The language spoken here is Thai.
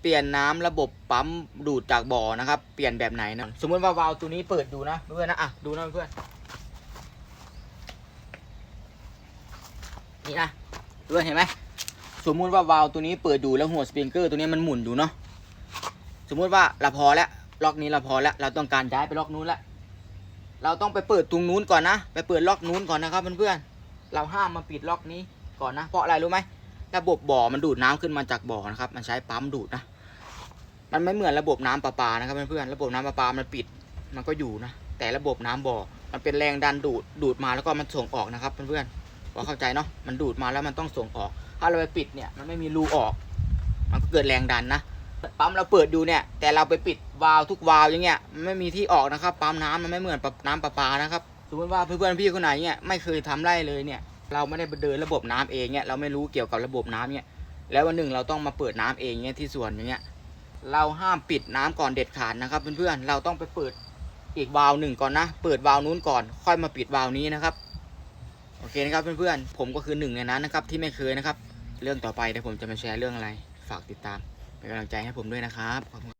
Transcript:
เปลี่ยนน้ำระบบปั๊มดูดจากบ่อนะครับ เปลี่ยนแบบไหนนะสมมติว่าวาล์วตัวนี้เปิดอยู่นะเพื่อนนะอะดูนะเพื่อนนี่นะเพื่อนเห็นไหมสมมุติว่าวาล์วตัวนี้เปิดอยู่แล้วหัวสปริงเกอร์ตัวนี้มันหมุนอยู่เนาะสมมุติว่าเราพอแล้วล็อกนี้เราพอแล้วเราต้องการย้ายไปล็อกนู้นแล้วเราต้องไปเปิดตรงนู้นก่อนนะ ไปเปิดล็อกนู้นก่อนนะครับเพื่อนๆเราห้ามมาปิดล็อกนี้ก่อนนะ เพราะอะไรรู้ไหม ระบบบ่อมันดูดน้ำขึ้นมาจากบ่อนะครับ มันใช้ปั๊มดูดนะ มันไม่เหมือนระบบน้ำประปานะครับเพื่อนๆ ระบบน้ำประปามันปิด มันก็อยู่นะ แต่ระบบน้ำบ่อ มันเป็นแรงดันดูด ดูดมาแล้วก็มันส่งออกนะครับเพื่อนๆพอเข้าใจเนาะ มันดูดมาแล้วมันต้องส่งออก ถ้าเราไปปิดเนี่ย มันไม่มีรูออก มันก็เกิดแรงดันนะ ปั๊มเราเปิดอยู่เนี่ย แต่เราไปปิดวาล์วทุกวาล์วอย่างเงี้ย มันไม่มีที่ออกนะครับ ปั๊มน้ำมันไม่เหมือนน้ำประปานะครับ สมมติว่าเพื่อนๆพี่คนไหนเนี่ยไม่เคยทำไร่เลยเนี่ย เราไม่ได้เดินระบบน้ำเองเนี่ยเราไม่รู้เกี่ยวกับระบบน้ำเนี่ยแล้ววันหนึ่งเราต้องมาเปิดน้ำเองเนี่ยที่สวนอย่างเงี้ยเราห้ามปิดน้ำก่อนเด็ดขาดนะครับเพื่อนๆเราต้องไปเปิดอีกวาล์วหนึ่งก่อนนะ เปิดวาล์วนู้นก่อน ค่อยมาปิดวาล์วนี้นะครับโอเคนะครับเพื่อนๆผมก็คือหนึ่งในนั้นนะครับที่ไม่เคยนะครับ เรื่องต่อไปเดี๋ยวผมจะมาแชร์เรื่องอะไร ฝากติดตามเป็นกำลังใจให้ผมด้วยนะครับ